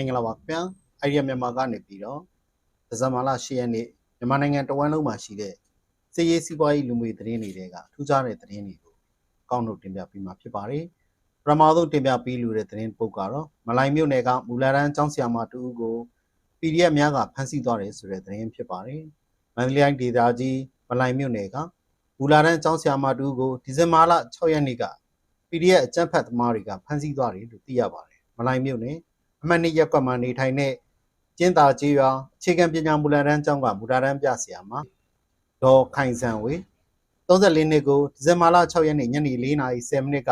င်္ဂလာပါခင်ဗျာအိုင်ဒီယာမြန်မာကနေပြီးတော့ဒီဇင်ဘာလ10ရက်နေ့မြန်မာနိုင်ငံတဝန်းလုံးမှာရှိတဲ့စစ်ရေးစီးပွားရေးလူမှုရေးသတင်းတွေကထူးခြားတဲ့သတင်းတွေကိုအကောင့်တို့တင်ပြပေးမှာဖြစ်ပါတယ်ပထမဆုံးတင်ပြပေးလိုတဲ့သတင်းပုတ်ကတော့မလိုင်မြို့နယ်ကမူလာရန်ကျောင်းဆရာမတူဦးကို PDF များကဖမ်းဆီးသွားတယ်ဆိုတဲ့သတင်းဖြစ်ပါတယ်မန္တလေးတိုင်းဒေသကြီးမလိုင်မြို့နယ်ကမူလာရန်ကျောင်းဆရာမတူဦးကိုဒီဇင်ဘာလ6ရက်နေ့က PDF အကြမ်းဖက်သမားတွေကဖမ်းဆီးသွားတယ်လို့သိရပါတယ်မလိုင်မြို့နယ် အမှတ်နှစ်ရက်ကွက်မှာနေထိုင်တဲ့ကျင်းသာကြီးရွာအခြေခံပညာမူလတန်းကျောင်းကမူလတန်းပြဆရာမဒေါ်ခိုင်ဆန်ဝေ34နှစ်ကိုဒီဇင်ဘာလ6ရက်နေ့ညနေ4:10မိနစ်က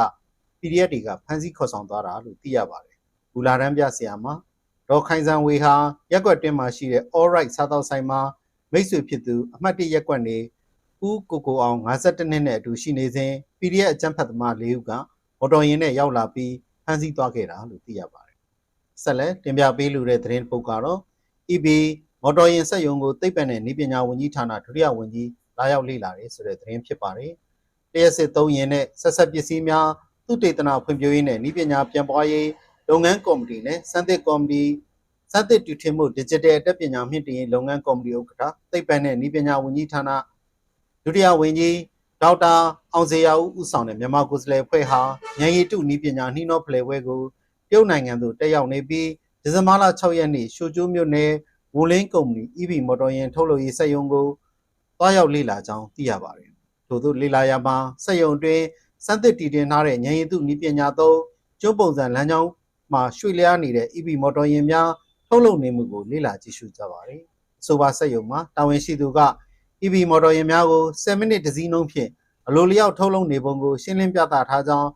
PDF တွေကဖမ်းဆီးခေါ်ဆောင်သွားတာလို့သိရပါတယ်။မူလတန်းပြဆရာမဒေါ်ခိုင်ဆန်ဝေဟာရက်ကွက်တင်းမှာရှိတဲ့ All Right စားသောက်ဆိုင်မှာမိတ်ဆွေဖြစ်သူအမှတ်1ရက်ကွက်နေဦးကိုကိုအောင်52နှစ်နဲ့အတူရှိနေစဉ် PDF အကြမ်းဖက်သမား၄ဦးကမော်တော်ယာဉ်နဲ့ရောက်လာပြီးဖမ်းဆီးသွားခဲ့တာလို့သိရပါတယ်။ ဆက်လက်တင်ပြပေးလိုတဲ့သတင်းပုတ်ကတော့ EB မော်တော်ယာဉ်စက်ရုံကိုသိပ္ပံနဲ့နည်းပညာဝန်ကြီးဌာနဒုတိယဝန်ကြီးလာရောက်လေ့လာတယ်ဆိုတဲ့သတင်းဖြစ်ပါတယ်။တရက်စစ်သုံးရင်နဲ့ဆက်ဆက်ပစ္စည်းများသုတေသနဖွံ့ဖြိုးရေးနဲ့နည်းပညာပြန်ပွားရေးလုပ်ငန်းကော်မတီနဲ့စံသစ်ကော်မတီစံသစ်တူထင်မှု digital အတတ်ပညာမြင့်တင်ရေးလုပ်ငန်းကော်မတီဥက္ကဋ္ဌသိပ္ပံနဲ့နည်းပညာဝန်ကြီးဌာနဒုတိယဝန်ကြီးဒေါက်တာအောင်စေရဦးဦးဆောင်တဲ့မြန်မာကိုယ်စားလှယ်ဖွဲ့ဟာဉာဏ်ရည်တုနည်းပညာနှီးနှောဖလှယ်ပွဲကို တရုတ်နိုင်ငံသို့တက်ရောက်နေပြီးဒီဇင်ဘာလ6ရက်နေ့ရှိုကျိုးမြို့နယ်ဝူလင်းကုမ္ပဏီ EV မော်တော်ယာဉ်ထုတ်လုပ်ရေးစက်ရုံကိုတွားရောက်လေ့လာကြောင်းသိရပါတယ်။ထို့သို့လေ့လာရမှာစက်ရုံတွင်စမ်းသစ်တည်တင်ထားတဲ့ဉာဏ်ရည်တုနည်းပညာသုံးကျွန်းပုံစံလမ်းကြောင်းမှာရွှေ့လျားနေတဲ့ EV မော်တော်ယာဉ်များထုတ်လုပ်နေမှုကိုလေ့လာကြည့်ရှုကြပါတယ်။အဆိုပါစက်ရုံမှာတာဝန်ရှိသူက EV မော်တော်ယာဉ်များကို7မိနစ်တစ်စီးနှုန်းဖြင့်အလိုလျောက်ထုတ်လုပ်နေပုံကိုရှင်းလင်းပြသထားကြောင်း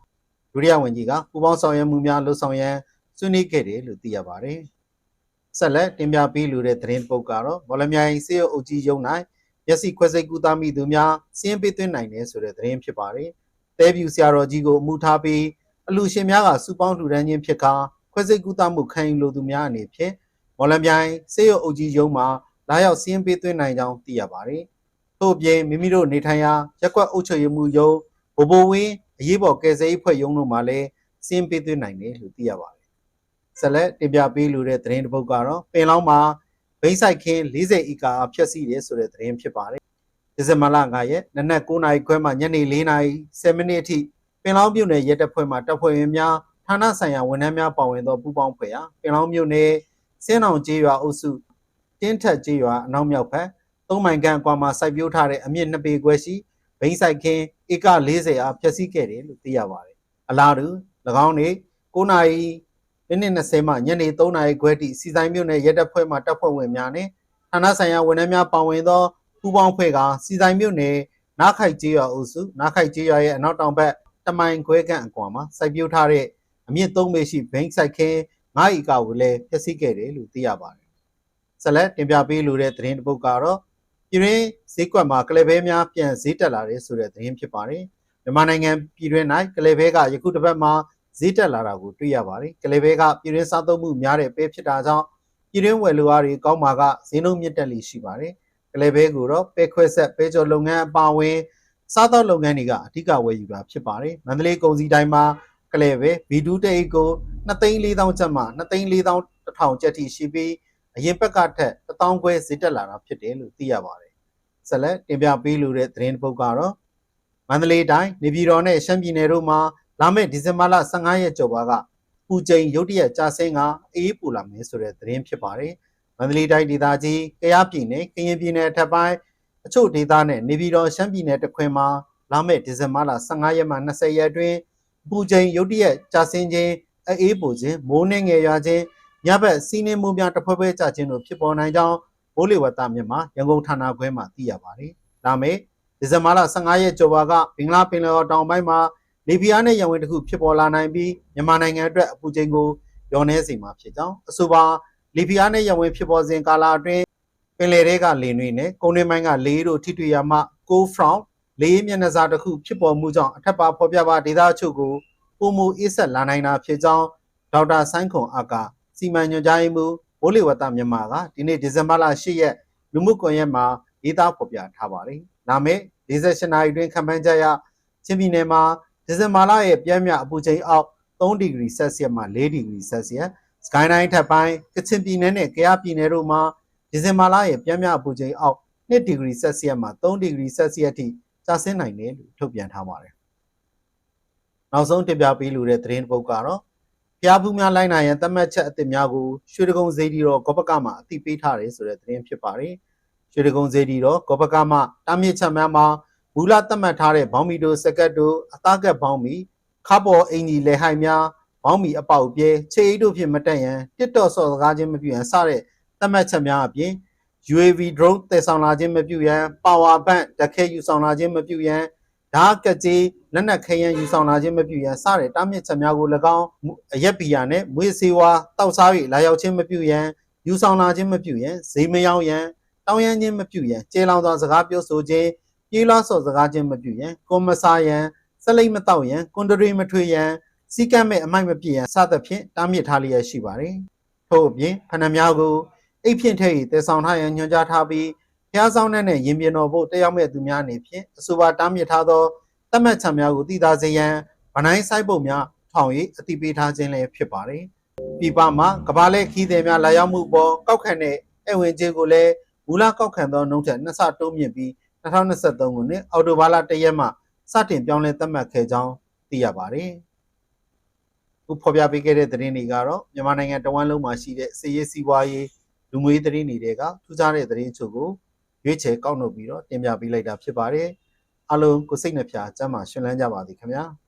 ဒုတိယဝန်ကြီးကပူးပေါင်းဆောင်ရွက်မှုများလှုပ်ဆောင်ရန်ဆွေးနွေးခဲ့တယ်လို့သိရပါတယ်။ဆက်လက်တင်ပြပေးလိုတဲ့သတင်းပုတ်ကတော့ဘောလမြိုင်စေအုပ်ကြီးရုံ၌မျက်စိခွဲစိတ်ကူသားမိသူများစီးရင်ပေးသွင်းနိုင်တယ်ဆိုတဲ့သတင်းဖြစ်ပါတယ်။တဲပြူဆရာတော်ကြီးကိုအမှုထားပြီးအလူရှင်များကစုပေါင်းလှူဒန်းခြင်းဖြစ်ကာခွဲစိတ်ကူသားမှုခံယူလိုသူများအနေဖြင့်ဘောလမြိုင်စေအုပ်ကြီးရုံမှာလာရောက်စီးရင်ပေးသွင်းနိုင်ကြောင်းသိရပါတယ်။ထို့အပြင်မိမိတို့နေထိုင်ရာရက်ကွက်အုပ်ချုပ်ရေးမှုရုံဘိုဘိုဝင်း အရေးပေါ်ကယ်ဆယ်ရေးဖွဲ့ရုံးတို့မှာလည်းစီးရင်ပေးသွင်းနိုင်တယ်လို့သိရပါတယ်။ဆက်လက်တင်ပြပေးလိုတဲ့သတင်းတစ်ပုဒ်ကတော့ပင်လောင်းမှာဘိန်းဆိုင်ခင်း40ဧကဖျက်ဆီးတယ်ဆိုတဲ့သတင်းဖြစ်ပါတယ်။ဒီဇင်ဘာလ9ရက်နနက်9:00နာရီခွဲမှညနေ4:00နာရီ10မိနစ်အထိပင်လောင်းမြို့နယ်ရဲတပ်ဖွဲ့မှတပ်ဖွဲ့ဝင်များဌာနဆိုင်ရာဝန်ထမ်းများပါဝင်သောပူးပေါင်းဖွဲ့ရာပင်လောင်းမြို့နယ်စင်းအောင်ကျေးရွာအုပ်စုတင်းထက်ကျေးရွာအနောက်မြောက်ဘက်သုံးမိုင်ခန့်အကွာမှာစိုက်ပျိုးထားတဲ့အမြင့်နှစ်ပေခွဲရှိဘိန်းဆိုင်ခင်း ဧက40အားဖျက်ဆီးခဲ့တယ်လို့သိရပါတယ်။အလားတူ၎င်းနေ9နာရီမိနစ်20မှညနေ3နာရီခွဲထိစီဆိုင်မြို့နယ်ရဲတပ်ဖွဲ့မှတပ်ဖွဲ့ဝင်များနဲ့ဌာနဆိုင်ရာဝန်ထမ်းများပါဝင်သောပူးပေါင်းဖွဲ့ကစီဆိုင်မြို့နယ်နားခိုက်ကျေးရွာအုပ်စုနားခိုက်ကျေးရွာရဲ့အနောက်တောင်ဘက်တမိုင်ခွဲခန့်အကွာမှာစိုက်ပျိုးထားတဲ့အမြင့်3ပေရှိဘိန်းဆိုင်ခင်း9ဧကကိုလည်းဖျက်ဆီးခဲ့တယ်လို့သိရပါတယ်။ဆက်လက်တင်ပြပေးလိုတဲ့သတင်းတစ်ပုဒ်ကတော့ ပြည်တွင်းဈေးကွက်မှာကလေးဘဲများပြန်ဈေးတက်လာတယ်ဆိုတဲ့သတင်းဖြစ်ပါတယ်။မြန်မာနိုင်ငံပြည်တွင်း၌ကလေးဘဲကယခုတစ်ပတ်မှာဈေးတက်လာတာကိုတွေ့ရပါတယ်။ကလေးဘဲကပြည်တွင်းစားသုံးမှုများတဲ့ပဲဖြစ်တာကြောင့်ပြည်တွင်းဝယ်လိုအားတွေကောင်းမှာကဈေးနှုန်းမြင့်တက်လိရှိပါတယ်။ကလေးဘဲကိုတော့ပဲခွဲဆက်ပဲကြော်လုပ်ငန်းအပါအဝင်စားသောက်လုပ်ငန်းတွေကအဓိကဝယ်ယူတာဖြစ်ပါတယ်။မန္တလေးကုန်စည်တိုင်းမှာကလေးဘဲ B2 တအိတ်ကို2,400ကျပ်မှ2,400ကျပ်ထိရှိပြီး အရင်ဘက်ကထက်1000ခွဲဈေးတက်လာတာဖြစ်တယ်လို့သိရပါတယ်။ဆက်လက်တင်ပြပေးလိုတဲ့သတင်းပုတ်ကတော့မန္တလေးတိုင်းနေပြည်တော်နဲ့ရှမ်းပြည်နယ်တို့မှာလာမယ့်ဒီဇင်ဘာလ15ရက်ကျော်ပါကပူချိန်ရုတ်တရက်ကြာဆင်းကအေးပူလာမယ်ဆိုတဲ့သတင်းဖြစ်ပါတယ်။မန္တလေးတိုင်းဒေသကြီးကယားပြည်နယ်ကရင်ပြည်နယ်ထပ်ပိုင်းအချို့ဒေသနဲ့နေပြည်တော်ရှမ်းပြည်နယ်တခွင်မှာလာမယ့်ဒီဇင်ဘာလ15ရက်မှ20ရက်အတွင်းပူချိန်ရုတ်တရက်ကြာဆင်းခြင်းအေးပူခြင်းမိုးနှင်းငယ်ရွာခြင်း ညဘက်စီးနှင်းမှုများတစ်ဖွဲဖွဲကြခြင်းတို့ဖြစ်ပေါ်နိုင်ကြောင်းဘိုးလေဝသမြန်မာရန်ကုန်ဌာနခွဲမှသိရပါတယ်။ဒါမဲ့ဒီဇင်ဘာလ15ရက်ကျော်ပါကဘင်္ဂလားပင်လယ်အော်တောင်ပိုင်းမှာလေပြင်းနဲ့ရံဝင်တစ်ခုဖြစ်ပေါ်လာနိုင်ပြီးမြန်မာနိုင်ငံအတွက်အပူချိန်ကိုလျော်နှဲစေမှာဖြစ်ကြောင်းအဆိုပါလေပြင်းနဲ့ရံဝင်ဖြစ်ပေါ်စဉ်ကာလအတွင်းပင်လယ်တွေကလေနွေနဲ့ကုန်းတွင်းပိုင်းကလေတို့ထိတွေ့ရမှ cold front လေမျက်နှာစာတစ်ခုဖြစ်ပေါ်မှုကြောင့်အထက်ပါဖော်ပြပါဒေသအချို့ကိုပုံမူအေးဆက်လာနိုင်တာဖြစ်ကြောင်းဒေါက်တာဆိုင်းခွန်အာက စီမံညွှန်ကြားရေးမှူးဘိုးလေဝတမြန်မာကဒီနေ့ဒီဇင်ဘာလ10ရက်လူမှုကွန်ရက်မှာရေးသားဖော်ပြထားပါတယ်။ဒါမဲ့48နာရီတွင်ခံမှန်းချက်ရချင်းပြည်နယ်မှာဒီဇင်ဘာလရဲ့ပြင်းပြအပူချိန်အောက်3ဒီဂရီဆယ်စီယပ်မှ4ဒီဂရီဆယ်စီယပ်စကိုင်းတိုင်းထပ်ပိုင်းကချင်ပြည်နယ်နဲ့ကယားပြည်နယ်တို့မှာဒီဇင်ဘာလရဲ့ပြင်းပြအပူချိန်အောက်2ဒီဂရီဆက်စီယပ်မှ3ဒီဂရီဆက်စီယပ်ထိကျဆင်းနိုင်တယ်လို့ထုတ်ပြန်ထားပါတယ်။နောက်ဆုံးတင်ပြပေးလိုတဲ့သတင်းတစ်ပုဒ်ကတော့ ဖျားဖူးများလိုက်နိုင်ရန်သတ်မှတ်ချက်အသစ်များကိုရွှေဒဂုံစေတီတော်ဂောပကမှအသိပေးထားတယ်ဆိုတဲ့သတင်းဖြစ်ပါတယ်။ရွှေဒဂုံစေတီတော်ဂောပကမှတာမြင့်ချက်များမှာမူလသတ်မှတ်ထားတဲ့ဘောင်းမီတို့စကတ်တို့အသားကက်ဘောင်းမီခါပေါ်အင်ကြီးလေဟိုင်များဘောင်းမီအပေါက်ပြဲခြေအိတ်တို့ဖြင့်မတက်ရန်တစ်တော့စော်စကားချင်းမပြူရန်စတဲ့သတ်မှတ်ချက်များအပြင် UAV drone တည်ဆောင်လာခြင်းမပြုရန် power bank တခဲယူဆောင်လာခြင်းမပြုရန် ဓာတ်ကကြီးလက်နက်ခဲယမ်းယူဆောင်လာခြင်းမပြုရန်စတဲ့တားမြစ်ချက်များကို၎င်းအရက်ပီယာနှင့်မွေးစေဝါတောက်စား၍လာရောက်ခြင်းမပြုရန်ယူဆောင်လာခြင်းမပြုရန်ဈေးမရောက်ရန်တောင်းရမ်းခြင်းမပြုရန်ကျေလောင်သောစကားပြောဆိုခြင်းပြေးလွှားစော်စကားခြင်းမပြုရန်ကွန်မဆာရန်ဆက်လိတ်မတောက်ရန်ကွန်ဒရီမထွေရန်စီကံမဲ့အမိုက်မပြည့်ရန်စသဖြင့်တားမြစ်ထားလျက်ရှိပါတယ်ထို့အပြင်ဖဏများကိုအိတ်ဖြင့်ထည့်၍တည်ဆောင်ထားရန်ညွှန်ကြားထားပြီး ဖျားဆောင်တဲ့နဲ့ရင်ပြင်တော်ဖို့တက်ရောက်မဲ့သူများအနေဖြင့်အဆိုပါတားမြစ်ထားသောတတ်မှတ်ချက်များကိုတည်သားစေရန်ဗနိုင်ဆိုင်ပုံများထောင်၍အတိပေးထားခြင်းလည်းဖြစ်ပါတယ်။ပြည်ပမှာကဘာလဲခီးသည်များလာရောက်မှုပေါ်ကောက်ခံတဲ့အဝင်ကျေးကိုလည်းမူလကောက်ခံသောနှုန်းထက်နှစ်ဆတိုးမြင့်ပြီး2023ခုနှစ်အောက်တိုဘာလ1ရက်မှစတင်ပြောင်းလဲသတ်မှတ်ခဲ့ကြောင်းသိရပါတယ်။ခုဖော်ပြပေးခဲ့တဲ့သတင်းတွေကတော့မြန်မာနိုင်ငံတဝန်းလုံးမှာရှိတဲ့စီရေးစီးပွားရေးလူမျိုးရေးသတင်းတွေကထူးခြားတဲ့သတင်းအချို့ကို ရွေးချယ်ကောက်နှုတ်ပြီးတော့တင်ပြပေးလိုက်တာဖြစ်ပါတယ်။အားလုံးကိုစိတ်နှဖျားစမ်းမရှင်လန်းကြပါသည်ခင်ဗျာ။